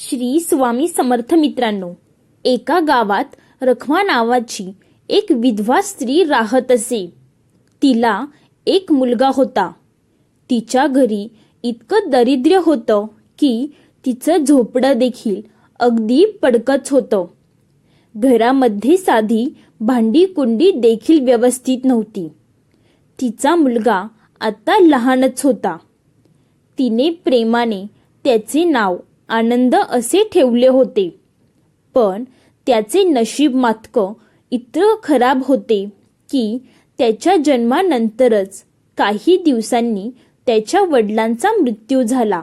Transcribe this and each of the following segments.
श्री स्वामी समर्थ मित्रांनो एका गावात रखमा नावाची एक विधवा स्त्री राहत असे. तिला एक मुलगा होता. तिच्या घरी इतकं दरिद्र्य होतं की तिचं झोपडं देखील अगदी पडकच होतं. घरामध्ये साधी भांडी कुंडी देखील व्यवस्थित नव्हती. तिचा मुलगा आता लहानच होता. तिने प्रेमाने त्याचे नाव आनंद असे ठेवले होते. पण त्याचे नशीब मातकं इतकं खराब होते की त्याच्या जन्मानंतरच काही दिवसांनी त्याच्या वडिलांचा मृत्यू झाला.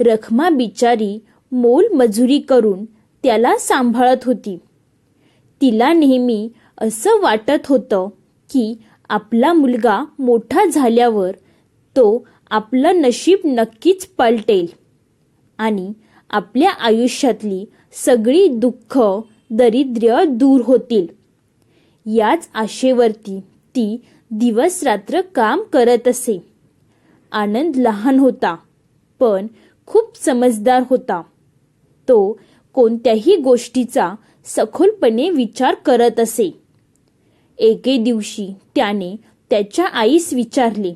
रखमा बिचारी मोल मजुरी करून त्याला सांभाळत होती. तिला नेहमी असं वाटत होतं की आपला मुलगा मोठा झाल्यावर तो आपलं नशीब नक्कीच पलटेल. आणि आपल्या आयुष्यातली सगळी दुःख दरिद्र्य दूर होतील. याच आशेवरती ती दिवस रात्र काम करत असे. आनंद लहान होता पण खूप समजदार होता. तो कोणत्याही गोष्टीचा सखोलपणे विचार करत असे. एके दिवशी त्याने त्याच्या आईस विचारले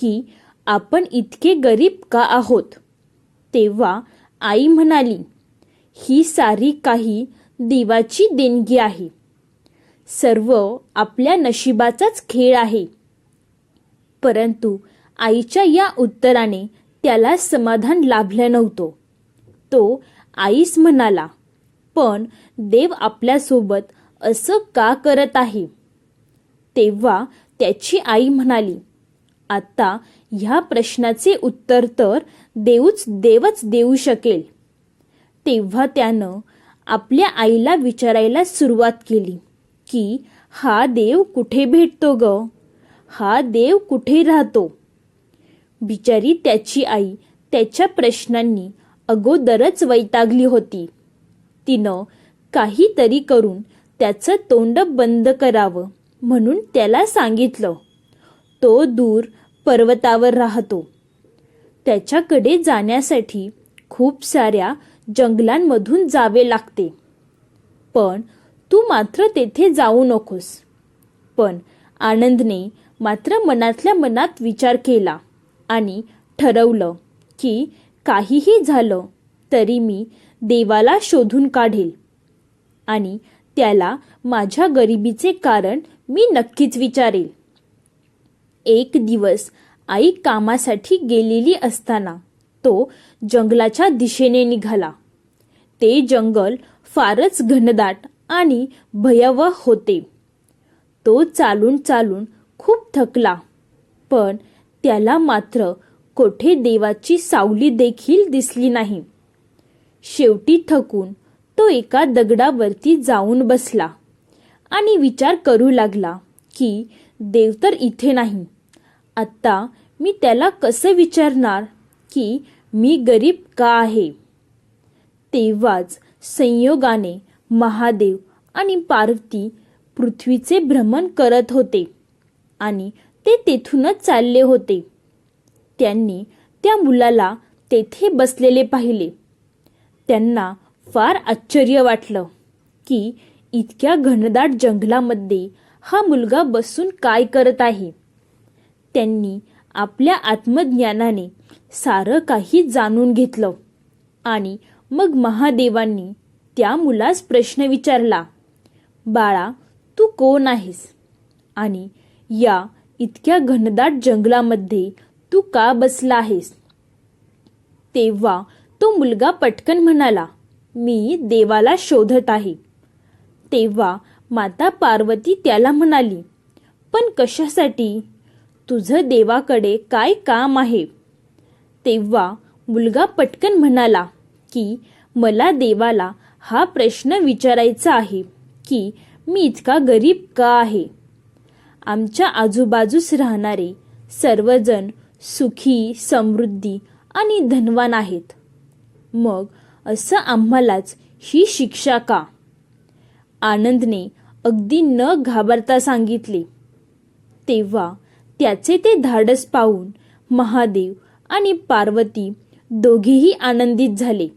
की आपण इतके गरीब का आहोत? तेव्हा आई म्हणाली ही सारी काही देवाची देणगी आहे. सर्व आपल्या नशिबाचाच खेळ आहे. परंतु आईच्या या उत्तराने त्याला समाधान लाभलं नव्हतं. तो आईस म्हणाला पण देव आपल्यासोबत असं का करत आहे? तेव्हा त्याची आई म्हणाली आता ह्या प्रश्नाचे उत्तर तर देऊच देवच देऊ शकेल. तेव्हा त्यानं आपल्या आईला विचारायला सुरुवात केली की हा देव कुठे भेटतो ग? हा देव कुठे राहतो? बिचारी त्याची आई त्याच्या प्रश्नांनी अगोदरच वैतागली होती. तिनं काहीतरी करून त्याचं तोंड बंद करावं म्हणून त्याला सांगितलं. तो दूर पर्वतावर राहतो. त्याच्याकडे जाण्यासाठी खूप साऱ्या जंगलांमधून जावे लागते. पण तू मात्र तेथे जाऊ नकोस. पण आनंदने मात्र मनातल्या मनात विचार केला आणि ठरवलं की काहीही झालं तरी मी देवाला शोधून काढेल. आणि त्याला माझ्या गरिबीचे कारण मी नक्कीच विचारेल. एक दिवस आई कामासाठी गेलेली असताना तो जंगलाच्या दिशेने निघाला. ते जंगल फारच घनदाट आणि भयावह होते. तो चालून चालून खूप थकला पण त्याला मात्र कोठे देवाची सावली देखील दिसली नाही. शेवटी थकून तो एका दगडावरती जाऊन बसला आणि विचार करू लागला की देव तर इथे नाही आत्ता मी त्याला कसं विचारणार की मी गरीब का आहे? तेव्हाच संयोगाने महादेव आणि पार्वती पृथ्वीचे भ्रमण करत होते आणि ते तेथूनच चालले होते. त्यांनी त्या मुलाला तेथे बसलेले पाहिले. त्यांना फार आश्चर्य वाटलं की इतक्या घनदाट जंगलामध्ये हा मुलगा बसून काय करत आहे? त्यांनी आपल्या आत्मज्ञानाने सारं काही जाणून घेतलं. आणि मग महादेवांनी त्या मुलास प्रश्न विचारला बाळा तू कोण आहेस? आणि या इतक्या घनदाट जंगलामध्ये तू का बसला आहेस? तेव्हा तो मुलगा पटकन म्हणाला मी देवाला शोधत आहे. तेव्हा माता पार्वती त्याला म्हणाली पण कशासाठी? तुझं देवाकडे काय काम आहे? तेव्हा मुलगा पटकन म्हणाला की मला देवाला हा प्रश्न विचारायचा आहे की मी इतका गरीब का आहे? आमच्या आजूबाजूस राहणारे सर्वजण सुखी समृद्धी आणि धनवान आहेत. मग असं आम्हालाच ही शिक्षा का? आनंदने अगदी न घाबरता सांगितले. तेव्हा त्याचे ते धाडस पाहून महादेव आणि पार्वती दोघेही आनंदित झाले.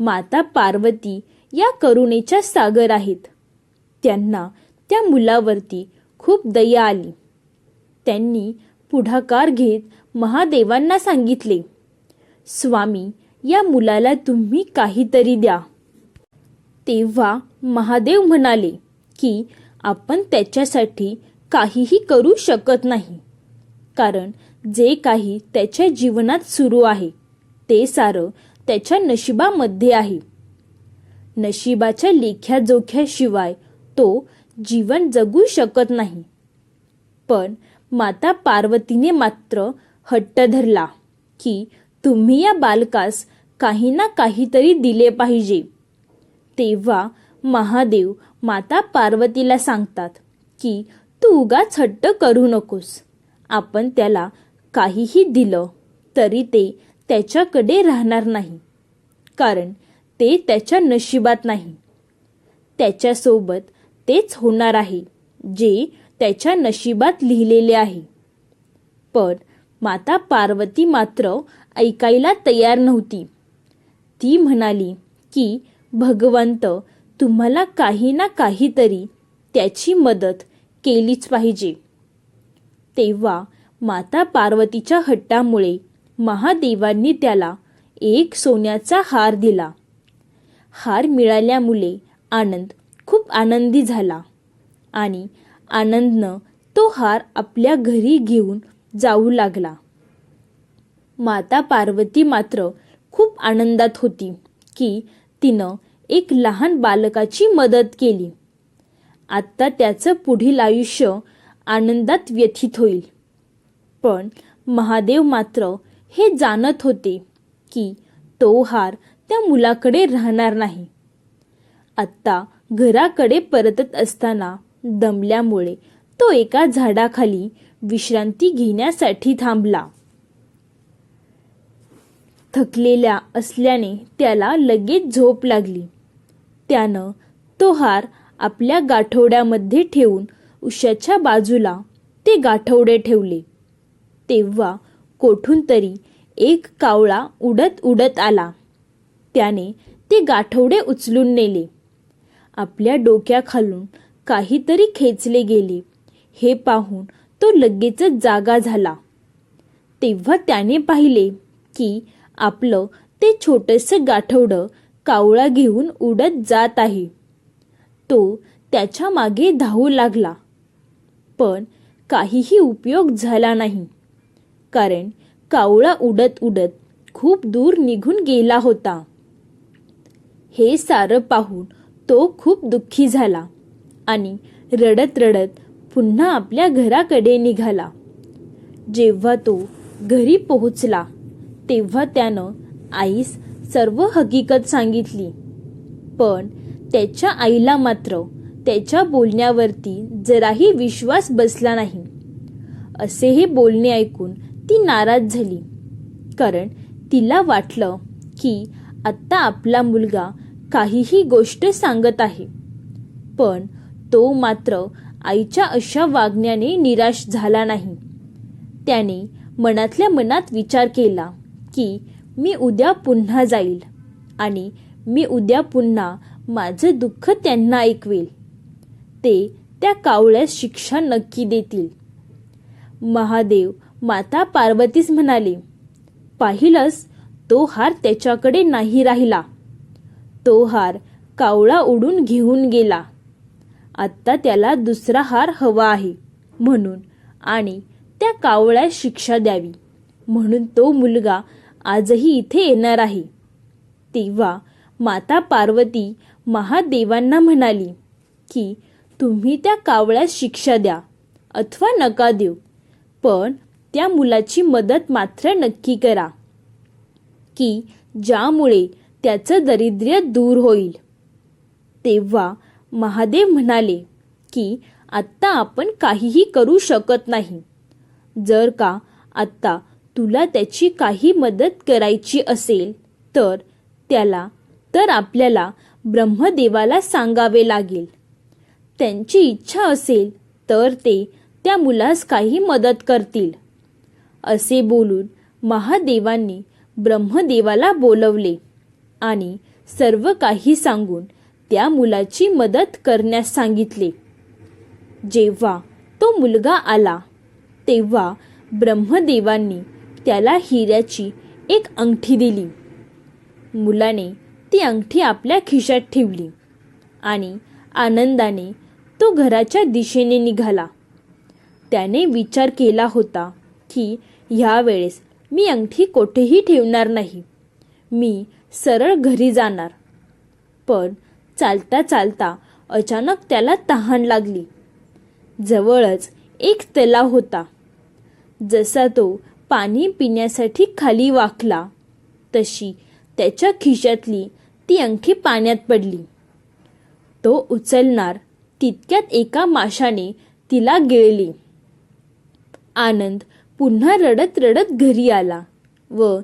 माता पार्वती या करुणेच्या सागर आहेत. त्यांना त्या मुलावरती खूप दया आली. त्यांनी पुढाकार घेत महादेवांना सांगितले स्वामी या मुलाला तुम्ही काहीतरी द्या. तेव्हा महादेव म्हणाले की आपण त्याच्यासाठी काहीही करू शकत नाही. कारण जे काही त्याच्या जीवनात सुरू आहे ते सारं त्याच्या नशिबामध्ये आहे. नशिबाच्या लेख्याजोख्याशिवाय तो जीवन जगू शकत नाही. पण माता पार्वतीने मात्र हट्ट धरला की तुम्ही या बालकास काही ना काहीतरी दिले पाहिजे. तेव्हा महादेव माता पार्वतीला सांगतात की तू उगाच हट्ट करू नकोस. आपण त्याला काहीही दिलं तरी ते त्याच्याकडे राहणार नाही. कारण ते त्याच्या नशिबात नाही. त्याच्यासोबत तेच होणार आहे जे त्याच्या नशिबात लिहिलेले आहे. पण माता पार्वती मात्र ऐकायला तयार नव्हती. ती म्हणाली की भगवंत तुम्हाला काही ना काहीतरी त्याची मदत केलीच पाहिजे. तेव्हा माता पार्वतीच्या हट्टामुळे महादेवांनी त्याला एक सोन्याचा हार दिला. हार मिळाल्यामुळे आनंद खूप आनंदी झाला आणि आनंदनं तो हार आपल्या घरी घेऊन जाऊ लागला. माता पार्वती मात्र खूप आनंदात होती की तिनं एक लहान बालकाची मदत केली. आत्ता त्याचं पुढील आयुष्य आनंदात व्यथित होईल. पण महादेव मात्र हे जाणत होते की तो हार त्या मुलाकडे राहणार नाही. आत्ता घराकडे परतत असताना दमल्यामुळे तो एका झाडाखाली विश्रांती घेण्यासाठी थांबला. थकलेल्या असल्याने त्याला लगेच झोप लागली. त्यानं तो हार आपल्या गाठोड्यामध्ये ठेवून उशाच्या बाजूला ते गाठोडे ठेवले. तेव्हा कोठून तरी एक कावळा उडत उडत आला. त्याने ते गाठोडे उचलून नेले. आपल्या डोक्याखालून काहीतरी खेचले गेले. हे पाहून तो लगेचच जागा झाला. तेव्हा त्याने पाहिले की आपलं ते छोटंसं गाठवडं कावळा घेऊन उडत जात आहे. तो त्याच्यामागे धावू लागला. पण काहीही उपयोग झाला नाही. कारण कावळा उडत उडत खूप दूर निघून गेला होता. हे सारं पाहून तो खूप दुःखी झाला आणि रडत रडत पुन्हा आपल्या घराकडे निघाला. जेव्हा तो घरी पोहोचला तेव्हा त्यानं आईस सर्व हकीकत सांगितली. पण त्याच्या आईला मात्र त्याच्या बोलण्यावरती जराही विश्वास बसला नाही. असे हे बोलणे ऐकून ती नाराज झाली. कारण तिला वाटलं की आत्ता आपला मुलगा काहीही गोष्ट सांगत आहे. पण तो मात्र आईच्या अशा वागण्याने निराश झाला नाही. त्याने मनातल्या मनात विचार केला की मी उद्या पुन्हा जाईल आणि मी उद्या पुन्हा माझं दुःख त्यांना ऐकवेल. ते त्या कावळ्यास शिक्षा नक्की देतील. महादेव माता पार्वतीस म्हणाले पाहिलंस तो हार त्याच्याकडे नाही राहिला. तो हार कावळा उडून घेऊन गेला. आत्ता त्याला दुसरा हार हवा आहे. म्हणून आणि त्या कावळ्यास शिक्षा द्यावी. म्हणून तो मुलगा आजही इथे येणार आहे. तेव्हा माता पार्वती महादेवांना म्हणाली की तुम्ही त्या कावळ्यास शिक्षा द्या अथवा नका देऊ पण त्या मुलाची मदत मात्र नक्की करा की ज्यामुळे त्याचं दरिद्र्य दूर होईल. तेव्हा महादेव म्हणाले की आत्ता आपण काहीही करू शकत नाही. जर का आत्ता तुला त्याची काही मदत करायची असेल तर त्याला तर आपल्याला ब्रह्मदेवाला सांगावे लागेल. त्यांची इच्छा असेल तर ते त्या मुलास काही मदत करतील. असे बोलून महादेवांनी ब्रह्मदेवाला बोलवले आणि सर्व काही सांगून त्या मुलाची मदत करण्यास सांगितले. जेव्हा तो मुलगा आला तेव्हा ब्रह्मदेवांनी त्याला हिऱ्याची एक अंगठी दिली. मुलाने ती अंगठी आपल्या खिशात ठेवली आणि आनंदाने तो घराच्या दिशेने निघाला. त्याने विचार केला होता की ह्यावेळेस मी अंगठी कोठेही ठेवणार नाही. मी सरळ घरी जाणार. पण चालता चालता अचानक त्याला तहान लागली. जवळच एक तलाव होता. जसा तो पाणी पिण्यासाठी खाली वाकला तशी त्याच्या खिशातली ती अंगठी पाण्यात पडली. तो उचलणार तितक्यात एका माशाने तिला गिळली. आनंद पुन्हा रडत रडत घरी आला व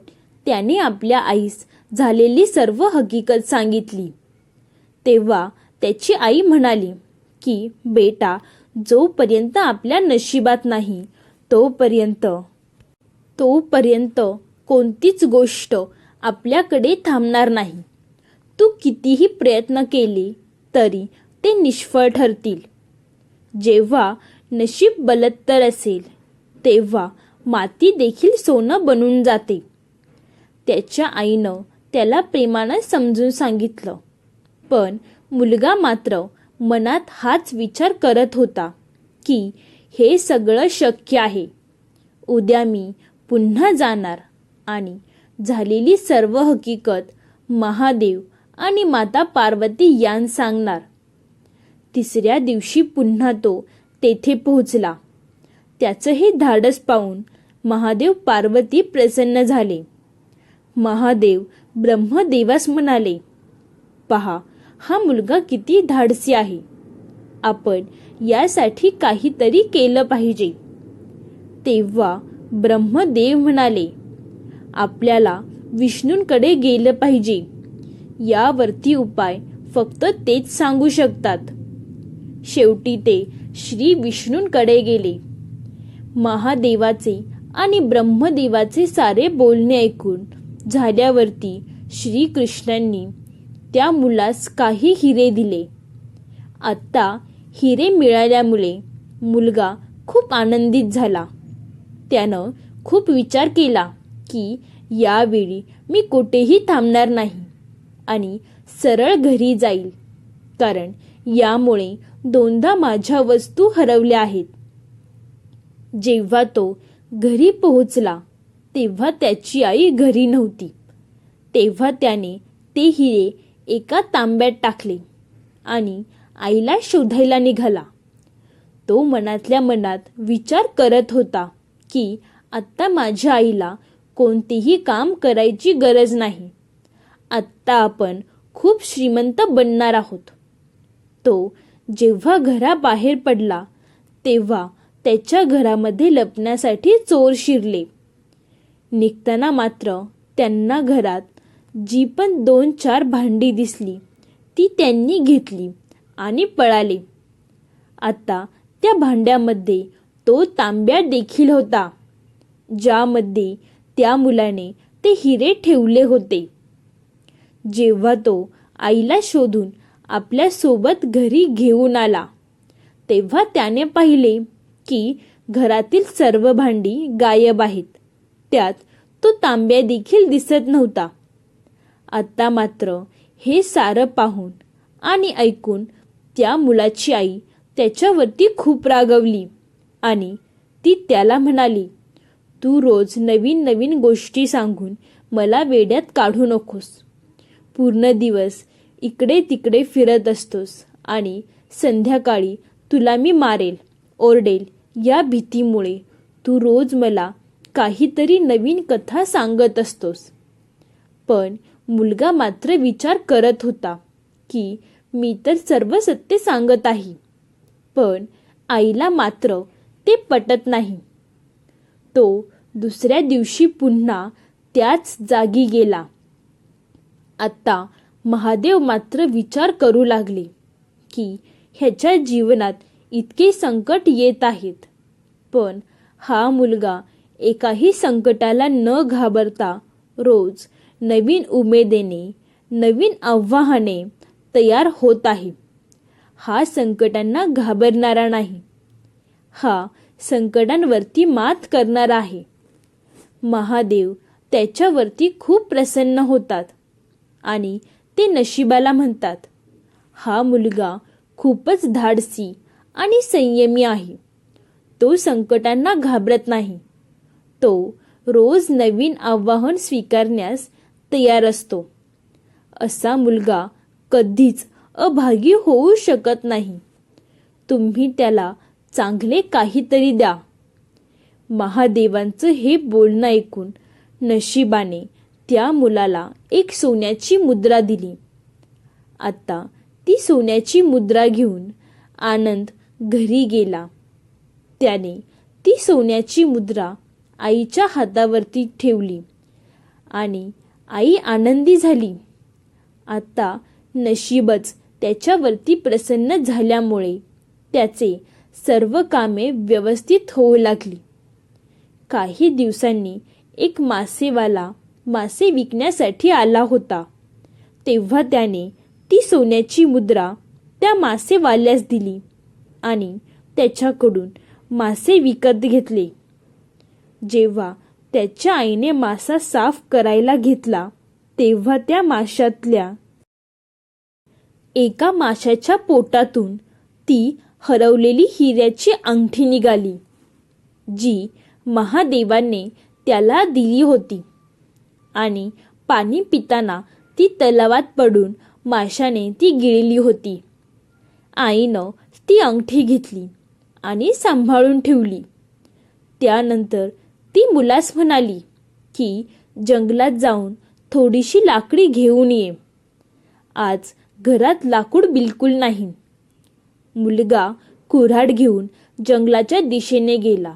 त्याने आपल्या आईस झालेली सर्व हकीकत सांगितली. तेव्हा त्याची आई म्हणाली की बेटा जोपर्यंत आपल्या नशिबात नाही तोपर्यंत. तोपर्यंत कोणतीच गोष्ट आपल्याकडे थांबणार नाही. तू कितीही प्रयत्न केले तरी ते निष्फळ ठरतील. जेव्हा नशीब बलत्तर असेल तेव्हा माती देखील सोनं बनून जाते. त्याच्या आईनं त्याला प्रेमानं समजून सांगितलं. पण मुलगा मात्र मनात हाच विचार करत होता की हे सगळं शक्य आहे. उद्या मी पुन्हा जाणार आणि झालेली सर्व हकीकत महादेव आणि माता पार्वती यान सांगणार. तिसऱ्या दिवशी पुन्हा तो तेथे पोहोचला. त्याचं हे धाडस पाहून महादेव पार्वती प्रसन्न झाले. महादेव ब्रह्मदेवास म्हणाले पहा हा मुलगा किती धाडसी आहे. आपण यासाठी काहीतरी केलं पाहिजे. तेव्हा ब्रह्मदेव म्हणाले आपल्याला विष्णूंकडे गेलं पाहिजे. यावरती उपाय फक्त तेच सांगू शकतात. शेवटी ते श्री विष्णूंकडे गेले. महादेवाचे आणि ब्रह्मदेवाचे सारे बोलणे ऐकून झाल्यावरती श्रीकृष्णांनी त्या मुलास काही हिरे दिले. आत्ता हिरे मिळाल्यामुळे मुलगा खूप आनंदित झाला. त्यानं खूप विचार केला की यावेळी मी कुठेही थांबणार नाही. आणि सरळ घरी जाईल. कारण यामुळे दोनदा माझ्या वस्तू हरवल्या आहेत. जेव्हा तो घरी पोहोचला तेव्हा त्याची आई घरी नव्हती. तेव्हा त्याने ते हिरे एका तांब्यात टाकले आणि आईला शोधायला निघाला. तो मनातल्या मनात विचार करत होता की आत्ता माझ्या आईला कोणतेही काम करायची गरज नाही. आत्ता आपण खूप श्रीमंत बनणार आहोत. तो जेव्हा घराबाहेर पडला तेव्हा त्याच्या घरामध्ये लपण्यासाठी चोर शिरले. निघताना मात्र त्यांना घरात जी पण दोन चार भांडी दिसली ती त्यांनी घेतली आणि पळाले. आता त्या भांड्यामध्ये तो तांब्या देखील होता ज्यामध्ये त्या मुलाने ते हिरे ठेवले होते. जेव्हा तो आईला शोधून आपल्यासोबत घरी घेऊन आला तेव्हा त्याने पाहिले की घरातील सर्व भांडी गायब आहेत. त्यात तो तांब्या देखील दिसत नव्हता. आता मात्र हे सारं पाहून आणि ऐकून त्या मुलाची आई त्याच्यावरती खूप रागवली आणि ती त्याला म्हणाली तू रोज नवीन नवीन गोष्टी सांगून मला वेड्यात काढू नकोस. पूर्ण दिवस इकडे तिकडे फिरत असतोस आणि संध्याकाळी तुला मी मारेल ओरडेल या भीतीमुळे. तू रोज मला काहीतरी नवीन कथा सांगत असतोस. पण मुलगा मात्र विचार करत होता की मी तर सर्व सत्य सांगत आहे पण आईला मात्र ते पटत नाही. तो दुसऱ्या दिवशी पुन्हा त्याच जागी गेला. आत्ता महादेव मात्र विचार करू लागले की ह्याच्या जीवनात इतके संकट येत आहेत. पण हा मुलगा एकाही संकटाला न घाबरता रोज नवीन उमेदेने नवीन आव्हाने तयार होत आहे. हा संकटांना घाबरणारा नाही. हा संकटांवरती मात करणारा आहे. महादेव त्याच्यावरती खूप प्रसन्न होतात. आणि ते नशिबाला म्हणतात. हा मुलगा खूपच धाडसी आणि संयमी आहे. तो संकटांना घाबरत नाही. तो रोज नवीन आव्हान स्वीकारण्यास तयार असतो. असा मुलगा कधीच अभागी होऊ शकत नाही. तुम्ही त्याला चांगले काहीतरी द्या. महादेवांचं हे बोलणं ऐकून नशिबाने त्या मुलाला एक सोन्याची मुद्रा दिली. आता ती सोन्याची मुद्रा घेऊन आनंद घरी गेला. त्याने ती सोन्याची मुद्रा आईच्या हातावरती ठेवली आणि आई आनंदी झाली. आता नशीबच त्याच्यावरती प्रसन्न झाल्यामुळे त्याचे सर्व कामे व्यवस्थित होऊ लागली. काही दिवसांनी एक मासेवाला मासे विकण्यासाठी आला होता. तेव्हा त्याने ती सोन्याची मुद्रा त्या मासेवाल्यास दिली आणि त्याच्याकडून मासे विकत घेतले. जेव्हा त्याच्या आईने मासा साफ करायला घेतला तेव्हा त्या माशातल्या एका माशाच्या पोटातून ती हरवलेली हिऱ्याची अंगठी निघाली जी महादेवाने त्याला दिली होती. आणि पाणी पिताना ती तलावात पडून माशाने ती गिळली होती. आईनं ती अंगठी घेतली आणि सांभाळून ठेवली. त्यानंतर ती मुलास म्हणाली की जंगलात जाऊन थोडीशी लाकडी घेऊन ये. आज घरात लाकूड बिलकुल नाही. मुलगा कुऱ्हाड घेऊन जंगलाच्या दिशेने गेला.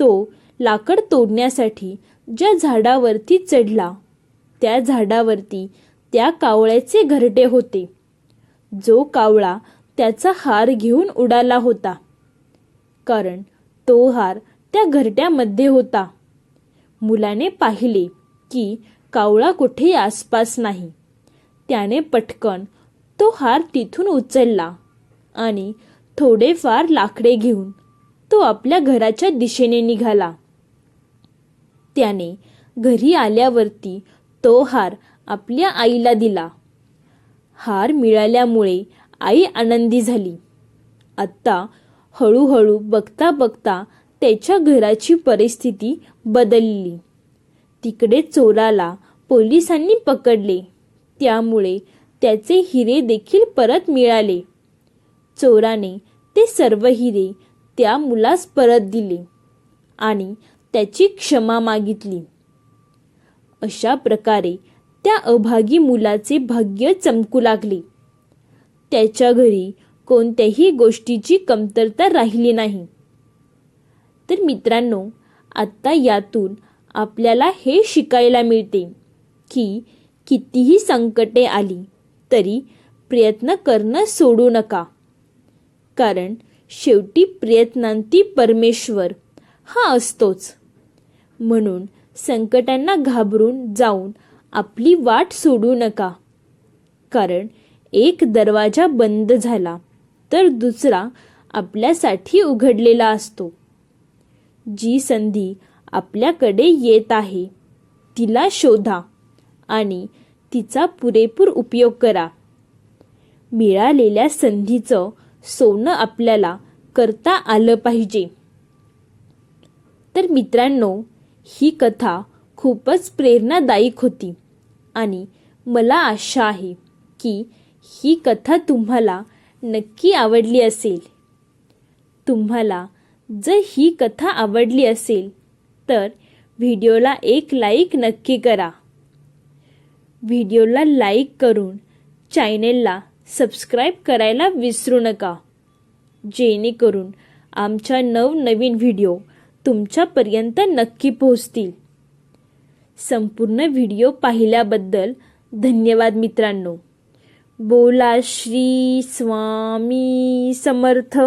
तो लाकड तोडण्यासाठी ज्या झाडावरती चढला त्या झाडावरती त्या कावळ्याचे घरटे होते. जो कावळा त्याचा हार घेऊन उडाला होता. कारण तो हार त्या घरट्यामध्ये होता. मुलाने पाहिले की कावळा कुठे आसपास नाही. त्याने पटकन तो हार तिथून उचलला आणि थोडेफार लाकडे घेऊन तो आपल्या घराच्या दिशेने निघाला. त्याने घरी आल्यावरती तो हार आपल्या आईला दिला. हार मिळाल्यामुळे आई आनंदी झाली. आत्ता हळूहळू बघता बघता त्याच्या घराची परिस्थिती बदलली. तिकडे चोराला पोलिसांनी पकडले. त्यामुळे त्याचे हिरे देखील परत मिळाले. चोराने ते सर्व हिरे त्या मुलास परत दिले आणि त्याची क्षमा मागितली. अशा प्रकारे त्या अभागी मुलाचे भाग्य चमकू लागले. त्याच्या घरी कोणत्याही गोष्टीची कमतरता राहिली नाही. तर मित्रांनो आत्ता यातून आपल्याला हे शिकायला मिळते की कितीही संकटे आली तरी प्रयत्न करणं सोडू नका. कारण शेवटी प्रयत्नांती परमेश्वर हा असतोच. म्हणून संकटांना घाबरून जाऊन आपली वाट सोडू नका. कारण एक दरवाजा बंद झाला तर दुसरा आपल्यासाठी उघडलेला असतो. जी संधी आपल्याकडे येत आहे तिला शोधा आणि तिचा पुरेपूर उपयोग करा. मिळालेल्या संधीचं सोनं आपल्याला करता आलं पाहिजे. तर मित्रांनो ही कथा खूपच प्रेरणादायक होती. आणि मला आशा आहे की ही कथा तुम्हाला नक्की आवडली असेल. तुम्हाला जर ही कथा आवडली असेल तर व्हिडिओला एक लाईक नक्की करा. व्हिडिओला लाईक करून चॅनेलला सबस्क्राईब करायला विसरू नका. जेणेकरून आमच्या नवनवीन व्हिडिओ तुमच्यापर्यंत नक्की पोहोचतील. संपूर्ण व्हिडिओ पाहिल्याबद्दल धन्यवाद मित्रांनो. बोला श्री स्वामी समर्थ.